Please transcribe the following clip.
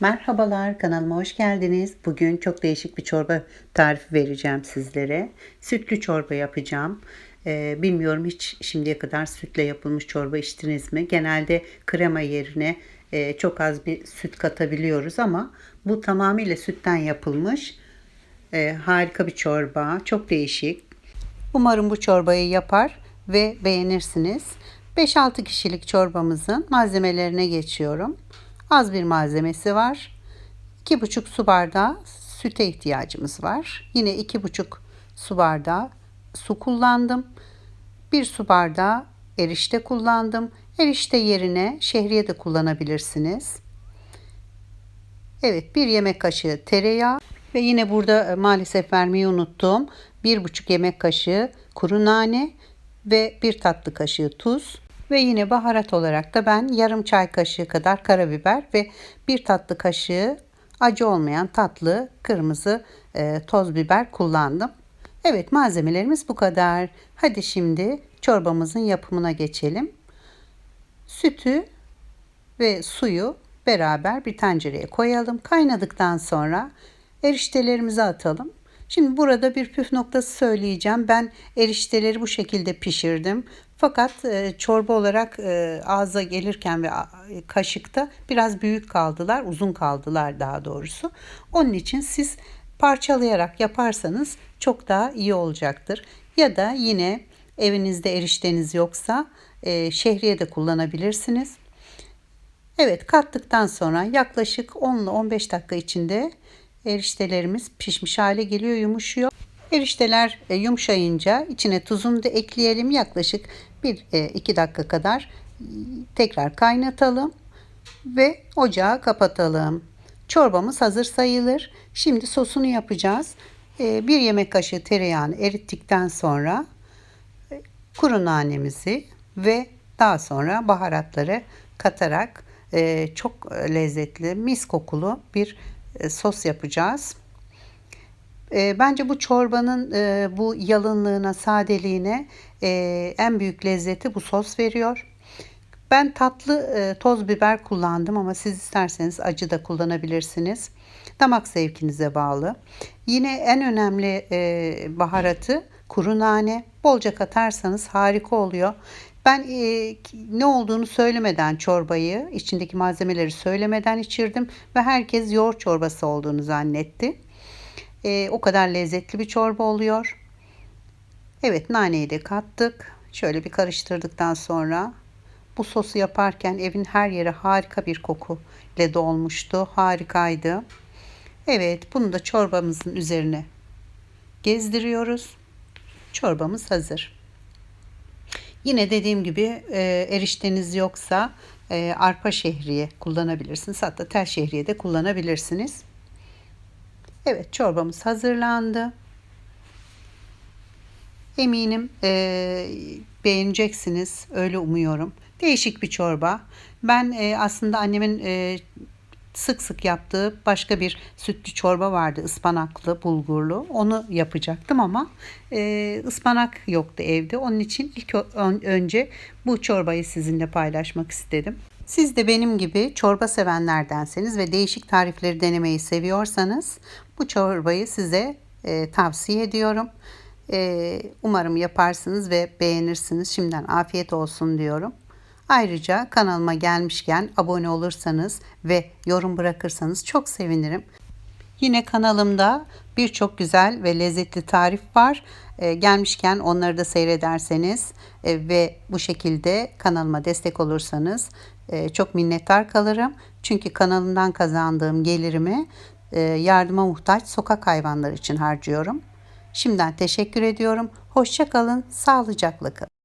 Merhabalar kanalıma hoş geldiniz. Bugün çok değişik bir çorba tarifi vereceğim sizlere. Sütlü çorba yapacağım. Ee, bilmiyorum hiç şimdiye kadar sütle yapılmış çorba içtiniz mi? Genelde krema yerine e, çok az bir süt katabiliyoruz ama bu tamamıyla sütten yapılmış. Ee, harika bir çorba. Çok değişik. Umarım bu çorbayı yapar ve beğenirsiniz. 5-6 kişilik çorbamızın malzemelerine geçiyorum. Az bir malzemesi var. 2,5 su bardağı süte ihtiyacımız var. Yine 2,5 su bardağı su kullandım. 1 su bardağı erişte kullandım. Erişte yerine şehriye de kullanabilirsiniz. Evet, bir yemek kaşığı tereyağı ve yine burada e, maalesef vermeyi unuttum. 1,5 yemek kaşığı kuru nane ve 1 tatlı kaşığı tuz. Ve yine baharat olarak da ben yarım çay kaşığı kadar karabiber ve bir tatlı kaşığı acı olmayan tatlı kırmızı e, toz biber kullandım. Evet malzemelerimiz bu kadar. Hadi şimdi çorbamızın yapımına geçelim. Sütü ve suyu beraber bir tencereye koyalım. Kaynadıktan sonra eriştelerimizi atalım. Şimdi burada bir püf noktası söyleyeceğim. Ben erişteleri bu şekilde pişirdim. Fakat e, çorba olarak e, ağza gelirken ve kaşıkta biraz büyük kaldılar, uzun kaldılar daha doğrusu. Onun için siz parçalayarak yaparsanız çok daha iyi olacaktır. Ya da yine evinizde erişteniz yoksa e, şehriye de kullanabilirsiniz. Evet kattıktan sonra yaklaşık 10 ile 15 dakika içinde eriştelerimiz pişmiş hale geliyor, yumuşuyor. Erişteler e, yumuşayınca içine tuzunu da ekleyelim. Yaklaşık 1-2 e, dakika kadar tekrar kaynatalım ve ocağı kapatalım. Çorbamız hazır sayılır. Şimdi sosunu yapacağız. E, bir yemek kaşığı tereyağını erittikten sonra kuru nanemizi ve daha sonra baharatları katarak çok lezzetli, mis kokulu bir sos yapacağız. E, bence bu çorbanın e, bu yalınlığına, sadeliğine e, en büyük lezzeti bu sos veriyor. Ben tatlı e, toz biber kullandım ama siz isterseniz acı da kullanabilirsiniz. Damak zevkinize bağlı. Yine en önemli e, baharatı kuru nane. Bolca katarsanız harika oluyor. Ben e, ne olduğunu söylemeden çorbayı, içindeki malzemeleri söylemeden içirdim ve herkes yoğurt çorbası olduğunu zannetti. E, o kadar lezzetli bir çorba oluyor. Evet naneyi de kattık. Şöyle bir karıştırdıktan sonra bu sosu yaparken evin her yeri harika bir koku ile dolmuştu. Harikaydı. Evet bunu da çorbamızın üzerine gezdiriyoruz. Çorbamız hazır. Yine dediğim gibi e, erişteniz yoksa e, arpa şehriye kullanabilirsiniz. Hatta tel şehriye de kullanabilirsiniz. Evet çorbamız hazırlandı. Eminim e, beğeneceksiniz. Öyle umuyorum. Değişik bir çorba. Ben e, aslında annemin e, sık sık yaptığı başka bir sütlü çorba vardı. ıspanaklı, bulgurlu. Onu yapacaktım ama e, ıspanak yoktu evde. Onun için ilk önce bu çorbayı sizinle paylaşmak istedim. Siz de benim gibi çorba sevenlerdenseniz ve değişik tarifleri denemeyi seviyorsanız bu çorbayı size e, tavsiye ediyorum. E, umarım yaparsınız ve beğenirsiniz. Şimdiden afiyet olsun diyorum. Ayrıca kanalıma gelmişken abone olursanız ve yorum bırakırsanız çok sevinirim. Yine kanalımda birçok güzel ve lezzetli tarif var. E, gelmişken onları da seyrederseniz e, ve bu şekilde kanalıma destek olursanız e, çok minnettar kalırım. Çünkü kanalımdan kazandığım gelirimi e, yardıma muhtaç sokak hayvanları için harcıyorum. Şimdiden teşekkür ediyorum. Hoşça kalın, sağlıcakla kalın.